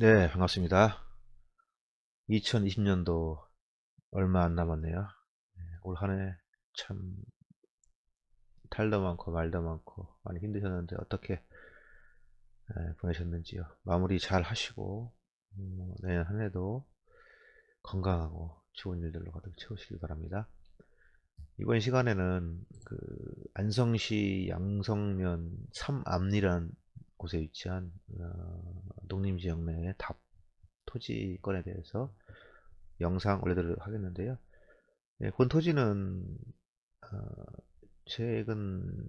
네, 반갑습니다. 2020년도 얼마 안 남았네요. 네, 올 한 해 참 탈도 많고 말도 많고 많이 힘드셨는데 어떻게 네, 보내셨는지요? 마무리 잘 하시고 음, 내년 한 해도 건강하고 좋은 일들로 가득 채우시길 바랍니다. 이번 시간에는 그 안성시 양성면 삼암리란 곳에 위치한 어, 농림지역 내의 답 토지건에 대해서 영상 올려드리도록 하겠는데요. 네, 본 토지는 어, 최근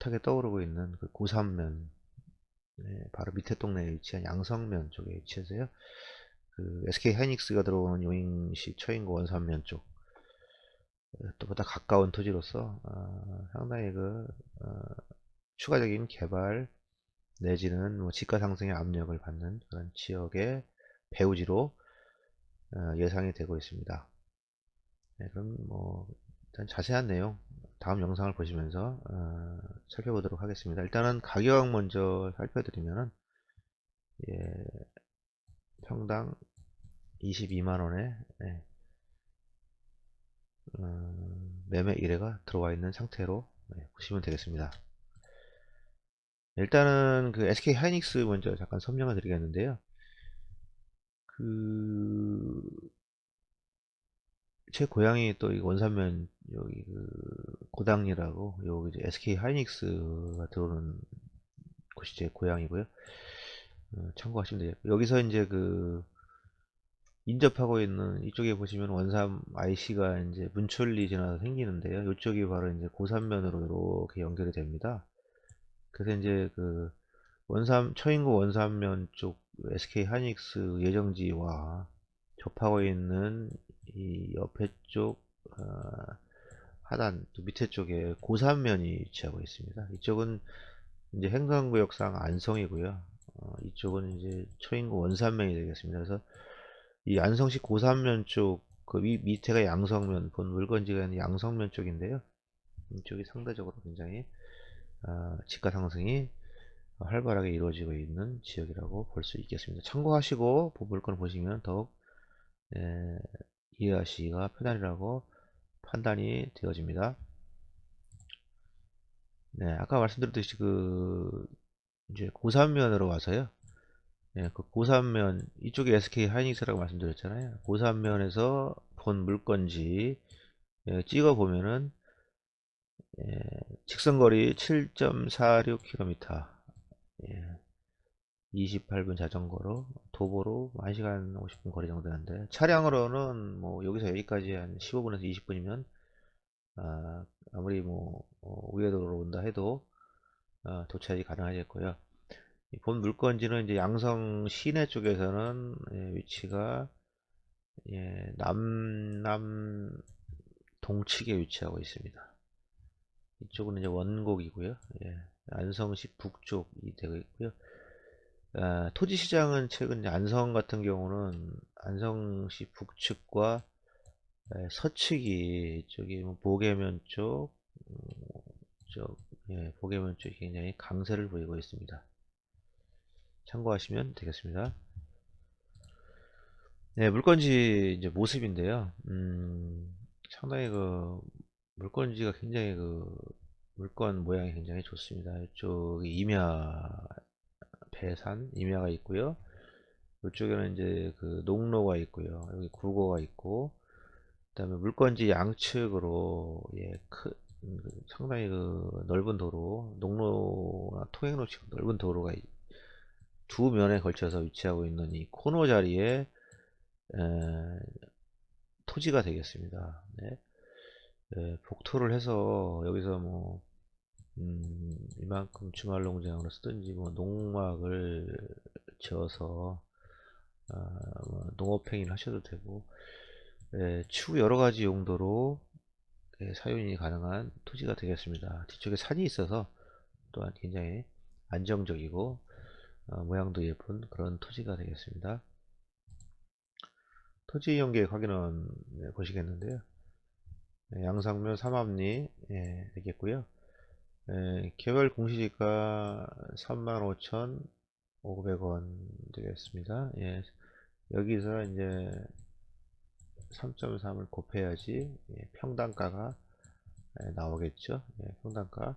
핫하게 떠오르고 있는 그 고산면 네, 바로 밑에 동네에 위치한 양성면 쪽에 위치해서요. 그 SK 하이닉스가 들어오는 용인시 처인구 원산면 쪽 또 보다 가까운 토지로서 어, 상당히 그 어, 추가적인 개발 내지는 뭐 지가 상승의 압력을 받는 그런 지역의 배후지로 어, 예상이 되고 있습니다. 네, 그럼 뭐 일단 자세한 내용 다음 영상을 보시면서 어, 살펴보도록 하겠습니다. 일단은 가격 먼저 살펴드리면은 예, 평당 22만원에 예, 어, 매매 의뢰가 들어와 있는 상태로 네, 보시면 되겠습니다. 일단은 그 SK 하이닉스 먼저 잠깐 설명을 드리겠는데요. 그, 제 고향이 또 원산면 여기 그 고당리라고 여기 이제 SK 하이닉스가 들어오는 곳이 제 고향이고요. 어, 참고하시면 돼요. 여기서 이제 그 인접하고 있는 이쪽에 보시면 원삼 IC가 이제 문철리 지나서 생기는데요. 이쪽이 바로 이제 고산면으로 이렇게 연결이 됩니다. 그래서 이제 그 원삼 처인구 원삼면 쪽 SK 하이닉스 예정지와 접하고 있는 이 옆에 쪽 어, 하단 또 밑에 쪽에 고산면이 위치하고 있습니다. 이쪽은 이제 행정구역상 안성이고요. 어, 이쪽은 이제 초인구 원산면이 되겠습니다. 그래서 이 안성시 고산면 쪽, 그 위, 밑에가 양성면, 본 물건지가 있는 양성면 쪽인데요. 이쪽이 상대적으로 굉장히 어, 지가 상승이 활발하게 이루어지고 있는 지역이라고 볼 수 있겠습니다. 참고하시고 물건을 보시면 더욱 예, 이해하시기가 편하리라고 판단이 되어집니다. 네, 아까 말씀드렸듯이 그 이제 고산면으로 와서요. 예, 그 고산면 이쪽에 SK 하이닉스라고 말씀드렸잖아요. 고산면에서 본 물건지 예, 찍어 보면은 예, 직선거리 7.46km 예, 28분 자전거로 도보로 1시간 50분 거리 정도 되는데 차량으로는 뭐 여기서 여기까지 한 15분에서 20분이면 아, 아무리 뭐 어, 우회도로 온다 해도 어, 도착이 가능하겠고요. 본 물건지는 이제 양성 시내 쪽에서는 예, 위치가 예, 남남 동측에 위치하고 있습니다. 이쪽은 이제 원곡이고요. 예, 안성시 북쪽이 되고 있고요. 아, 토지 시장은 최근 안성 같은 경우는 안성시 북측과 예, 서측이 저기 뭐 보계면 쪽, 음, 쪽 예, 보계면 쪽이 굉장히 강세를 보이고 있습니다. 참고하시면 되겠습니다. 네, 물건지 이제 모습인데요. 음, 상당히 그 물건지가 굉장히 그 물건 모양이 굉장히 좋습니다. 이쪽이 임야 배산 임야가 있고요. 이쪽에는 이제 그 농로가 있고요. 여기 굴고가 있고 그다음에 물건지 양측으로 예, 크, 음, 상당히 그 넓은 도로, 농로나 통행로 넓은 도로가 두 면에 걸쳐서 위치하고 있는 이 코너 자리에 에, 토지가 되겠습니다. 네. 네, 복토를 해서 여기서 뭐 음, 이만큼 주말 농장으로 쓰든지 뭐 농막을 지어서 아, 뭐 농업행위를 하셔도 되고 예, 추후 여러 가지 용도로 예, 사용이 가능한 토지가 되겠습니다. 뒤쪽에 산이 있어서 또한 굉장히 안정적이고 어, 모양도 예쁜 그런 토지가 되겠습니다. 토지 계획 확인은 네, 보시겠는데요. 네, 양상면 삼합리 예, 되겠고요. 예, 개별 공시지가 35,500원 되겠습니다. 예. 여기서 이제 3.3을 곱해야지 예, 평단가가 예, 나오겠죠. 예, 평단가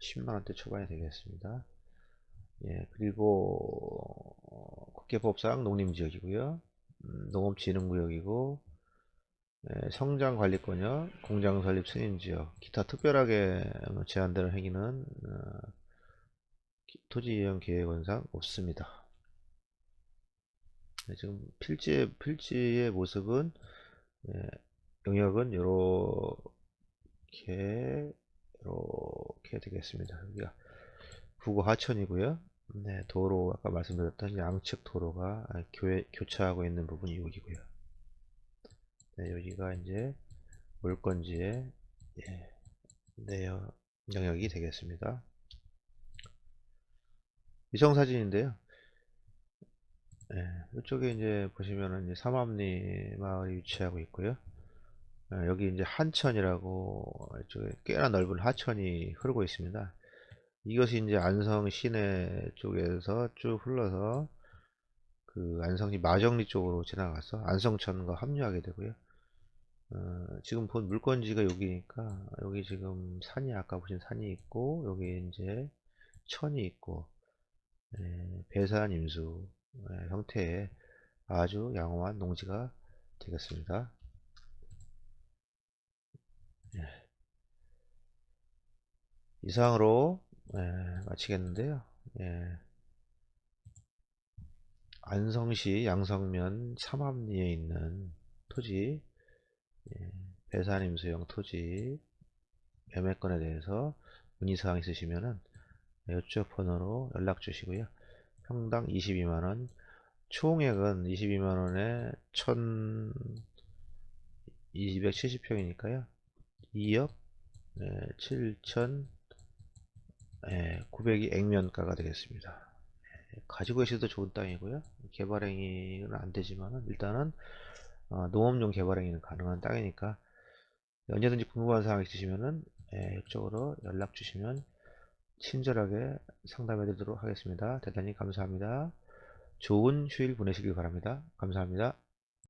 10만원대 초반이 되겠습니다. 예, 그리고 어, 국계법상 농림지역이고요. 음, 농업진흥구역이고 예, 성장 관리권역, 공장 설립 승인 지역, 기타 특별하게 제한되는 행위는 어, 기- 토지 이용 계획원상 없습니다. 네, 지금 필지 필지의 모습은 예, 영역은 요렇게 이렇게 되겠습니다. 여기가 부고 하천이고요. 네, 도로 아까 말씀드렸던 양측 도로가 아, 교회, 교차하고 있는 부분이 여기고요. 네, 여기가 이제 물건지의 예, 내역 영역이 되겠습니다. 위성 사진인데요. 예, 이쪽에 이제 보시면은 이제 삼암리 마을이 위치하고 있고요. 예, 여기 이제 한천이라고 이쪽에 꽤나 넓은 하천이 흐르고 있습니다. 이것이 이제 안성 시내 쪽에서 쭉 흘러서 그 안성시 마정리 쪽으로 지나가서 안성천과 합류하게 되고요. 어, 지금 본 물건지가 여기니까 여기 지금 산이 아까 보신 산이 있고 여기 이제 천이 있고 예, 배산 임수 예, 형태의 아주 양호한 농지가 되겠습니다. 예. 이상으로 예, 마치겠는데요. 예. 안성시 양성면 삼암리에 있는 토지 예, 배산 임수용 토지 매매건에 대해서 문의사항 있으시면은 이쪽 번호로 연락 주시고요. 평당 22만원, 총액은 22만원에 1270평이니까요. 2억 7천 900이 액면가가 되겠습니다. 예, 가지고 계셔도 좋은 땅이고요. 개발행위는 안 되지만 일단은 어, 농업용 개발행위는 가능한 땅이니까 언제든지 궁금한 사항 있으시면은 예, 이쪽으로 연락 주시면 친절하게 상담해 드리도록 하겠습니다. 대단히 감사합니다. 좋은 휴일 보내시길 바랍니다. 감사합니다.